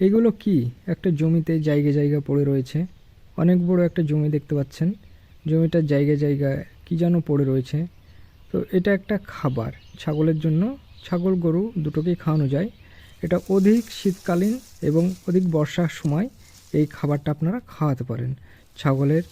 এগুলো কি? একটা জমিতে জায়গা জায়গা পড়ে রয়েছে। অনেক বড় একটা জমি দেখতে পাচ্ছেন। জমিটার জায়গায় জায়গায় কি যেন পড়ে রয়েছে। তো এটা একটা খাবার ছাগলের জন্য। ছাগল গরু দুটোকেই খাওয়ানো যায়। এটা অধিক শীতকালীন এবং অধিক বর্ষার সময় এই খাবারটা আপনারা খাওয়াতে পারেন। ছাগলের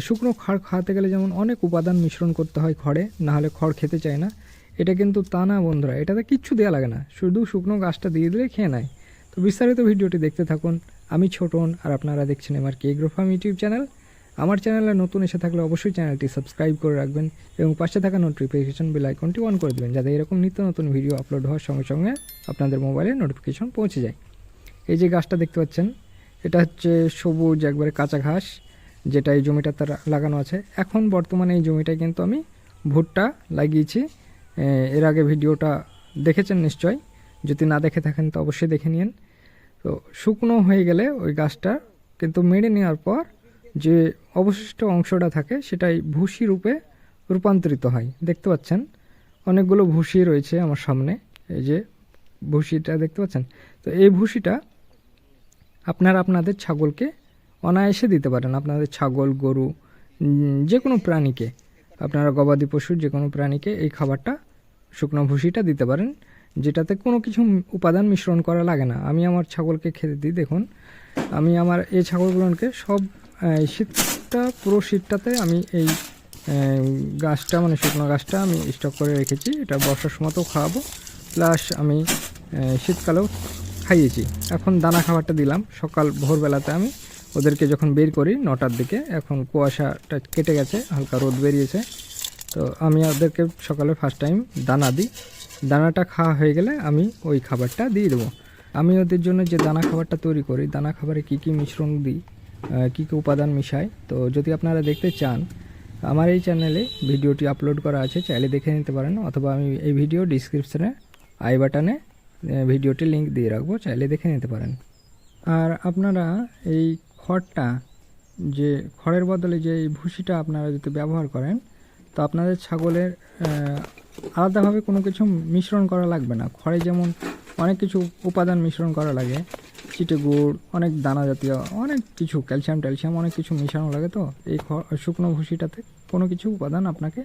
শুকনো খড় খাওয়াতে গেলে যেমন অনেক উপাদান মিশ্রণ করতে হয় খড়ে না হলে খড় খেতে চায় না। এটা কিন্তু তা না বন্ধুরা, এটাতে কিচ্ছু দেওয়া লাগে না। শুধু শুকনো গাছটা দিয়ে দিলে খেয়ে নেয়। তো বিস্তারিত ভিডিওটি দেখতে থাকুন। আমি ছোটন আর আপনারা দেখছেন আমার কে গ্রোফাম ইউটিউব চ্যানেল। আমার চ্যানেলে নতুন এসে থাকলে অবশ্যই চ্যানেলটি সাবস্ক্রাইব করে রাখবেন এবং পাশে থাকা নোটিফিকেশন বেল আইকনটি অন করে দেবেন, যাতে এরকম নিত্য নতুন ভিডিও আপলোড হওয়ার সঙ্গে সঙ্গে আপনাদের মোবাইলে নোটিফিকেশন পৌঁছে যায়। এই যে গাছটা দেখতে পাচ্ছেন, এটা হচ্ছে সবুজ, একবারে কাঁচা ঘাস, যেটা এই জমিটা তার লাগানো আছে। এখন বর্তমানে এই জমিটায় কিন্তু আমি ভুট্টা লাগিয়েছি। এর আগে ভিডিওটা দেখেছেন নিশ্চয় যদি না দেখে থাকেন তো অবশ্যই দেখে নিন। তো শুকনো হয়ে গেলে ওই গাছটা কিন্তু মেরে নেওয়ার পর যে অবশিষ্ট অংশটা থাকে সেটাই ভুসি রূপে রূপান্তরিত হয়। দেখতে পাচ্ছেন? অনেকগুলো ভুসি রয়েছে আমার সামনে। এই যে ভুসিটা দেখতে পাচ্ছেন? তো এই ভুসিটা আপনারা আপনাদের ছাগলকে অনায়াসে দিতে পারেন। আপনাদের ছাগল, গরু যে কোনো প্রাণীকে। আপনারা গবাদি পশুর যে কোনো প্রাণীকে এই খাবারটা শুকনো ভুসিটা দিতে পারেন। যেটাতে কোনো কিছু উপাদান মিশ্রণ করা লাগে না। আমি আমার ছাগলকে খেতে দিই, দেখুন। আমি আমার এই ছাগলগুলোকে সব শীতটা, পুরো শীতটাতে আমি এই গাছটা মানে শুকনো গাছটা আমি স্টক করে রেখেছি। এটা বর্ষার সময়তেও খাওয়াবো। প্লাস আমি শীতকালেও খাইয়েছি। এখন দানা খাবারটা দিলাম। সকাল, ভোরবেলাতে আমি ওদেরকে যখন বের করি, নটার দিকে, এখন কুয়াশাটা কেটে গেছে, হালকা রোদ বেরিয়েছে। তো আমি ওদেরকে সকালে ফার্স্ট টাইম দানা দিই। দানাটা খাওয়া হয়ে গেলে আমি ওই খাবারটা দিয়ে দেবো। আমি ওদের জন্য যে দানা খাবারটা তৈরি করি, দানা খাবারে কী কী মিশ্রণ দিই কী কী উপাদান মিশাই, তো যদি আপনারা দেখতে চান, আমার এই চ্যানেলে ভিডিওটি আপলোড করা আছে, চাইলে দেখে নিতে পারেন, অথবা আমি এই ভিডিও ডিসক্রিপশানে, আই বাটনে ভিডিওটি লিঙ্ক দিয়ে রাখব, চাইলে দেখে নিতে পারেন। আর আপনারা এই খড়টা, যে খড়ের বদলে যে এই ভুসিটা আপনারা যদি ব্যবহার করেন তো আপনাদের ছাগলের আলাদাভাবে কোনো কিছু মিশ্রণ করা লাগবে না। খড়ে যেমন অনেক কিছু উপাদান মিশ্রণ করা লাগে, চিটে গুড়, অনেক দানা জাতীয়, অনেক কিছু, ক্যালসিয়াম ট্যালসিয়াম অনেক কিছু মিশানো লাগে তো। এই শুকনো ভুসিটাতে কোনো কিছু উপাদান আপনাকে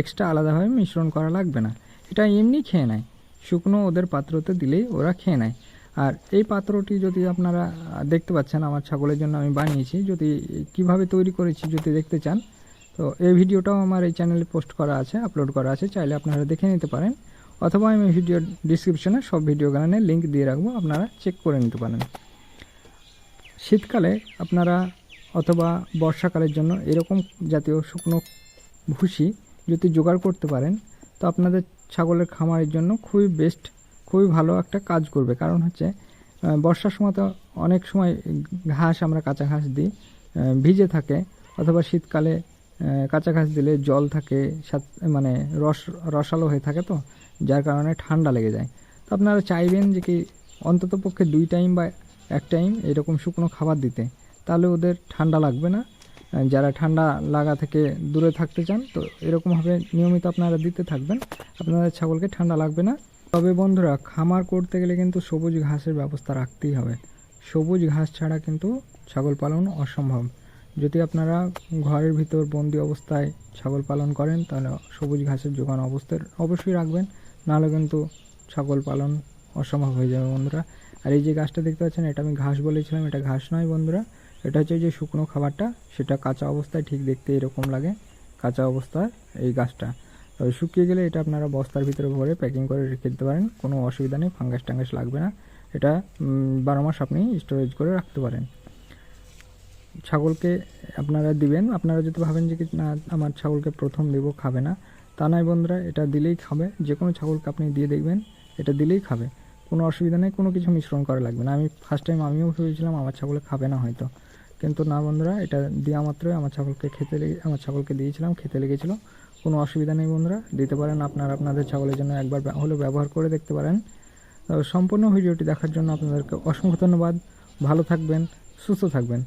এক্সট্রা আলাদাভাবে মিশ্রণ করা লাগবে না। এটা এমনি খেয়ে নেয়। শুকনো ওদের পাত্রতে দিলেই ওরা খেয়ে নেয়। আর এই পাত্রটি যদি আপনারা দেখতে পাচ্ছেন আমার ছাগলের জন্য আমি বানিয়েছি, যদি কীভাবে তৈরি করেছি যদি দেখতে চান তো এই ভিডিওটাও আমার এই চ্যানেলে পোস্ট করা আছে আপলোড করা আছে, চাইলে আপনারা দেখে নিতে পারেন। অথবা আমি ভিডিও ডিসক্রিপশনে সব ভিডিও গানের লিঙ্ক দিয়ে রাখব, আপনারা চেক করে নিতে পারেন। শীতকালে আপনারা অথবা বর্ষাকালের জন্য এরকম জাতীয় শুকনো ভুসি যদি জোগাড় করতে পারেন, তো আপনাদের ছাগলের খামারের জন্য খুবই বেস্ট খুবই ভালো একটা কাজ করবে। কারণ হচ্ছে বর্ষার সময় তো অনেক সময় ঘাস আমরা কাঁচা ঘাস দিই ভিজে থাকে, অথবা শীতকালে কাঁচা ঘাস দিলে জল থাকে মানে রস রসালো হয়ে থাকে তো, যার কারণে ঠান্ডা লেগে যায়। তো আপনারা চাইবেন যে কি অন্তত পক্ষে দুই টাইম বা এক টাইম এরকম শুকনো খাবার দিতে। তাহলে ওদের ঠান্ডা লাগবে না। যারা ঠান্ডা লাগা থেকে দূরে থাকতে চান, তো এরকমভাবে নিয়মিত আপনারা দিতে থাকবেন। আপনাদের ছাগলকে ঠান্ডা লাগবে না। তবে বন্ধুরা, খামার করতে গেলে কিন্তু সবুজ ঘাসের ব্যবস্থা রাখতেই হবে। সবুজ ঘাস ছাড়া কিন্তু ছাগল পালন অসম্ভব। যদি আপনারা ঘরের ভিতর বন্দি অবস্থায় ছাগল পালন করেন, তাহলে সবুজ ঘাসের যোগান অবস্থায় অবশ্যই রাখবেন। নাহলে কিন্তু ছাগল পালন অসম্ভব হয়ে যাবে বন্ধুরা। আর এই যে গাছটা দেখতে পাচ্ছেন, এটা আমি ঘাস বলেছিলাম, এটা ঘাস নয় বন্ধুরা। এটা হচ্ছে যে শুকনো খাবারটা, সেটা কাঁচা অবস্থায় ঠিক দেখতে এরকম লাগে, কাঁচা অবস্থায় এই গাছটা তবে শুকিয়ে গেলে এটা আপনারা বস্তার ভিতরে ভরে প্যাকিং করে রেখে দিতে পারেন, কোনো অসুবিধা নেই, ফাঙ্গাস টাঙ্গাস লাগবে না। এটা বারো মাস আপনি স্টোরেজ করে রাখতে পারেন। ছাগলকে আপনারা দিবেন। আপনারা যদি ভাবেন যে না, আমার ছাগলকে প্রথম দেব, খাবে না, তা নয় বন্ধুরা, এটা দিলেই খাবে। যে কোনো ছাগলকে আপনি দিয়ে দেখবেন, এটা দিলেই খাবে। কোনো অসুবিধা নেই, কোনো কিছু মিশ্রণ করা লাগবে না। আমি ফার্স্ট টাইম আমিও ভেবেছিলাম আমার ছাগলে খাবে না হয়তো। কিন্তু না বন্ধুরা, এটা দেওয়া মাত্রই আমার ছাগলকে খেতে লেগে, আমার ছাগলকে দিয়েছিলাম, খেতে লেগেছিলো। কোনো অসুবিধা নেই বন্ধুরা, দিতে পারেন আপনারা আপনাদের ছাগলের জন্য একবার হলেও ব্যবহার করে দেখতে পারেন। সম্পূর্ণ ভিডিওটি দেখার জন্য আপনাদেরকে অসংখ্য ধন্যবাদ। ভালো থাকবেন, সুস্থ থাকবেন।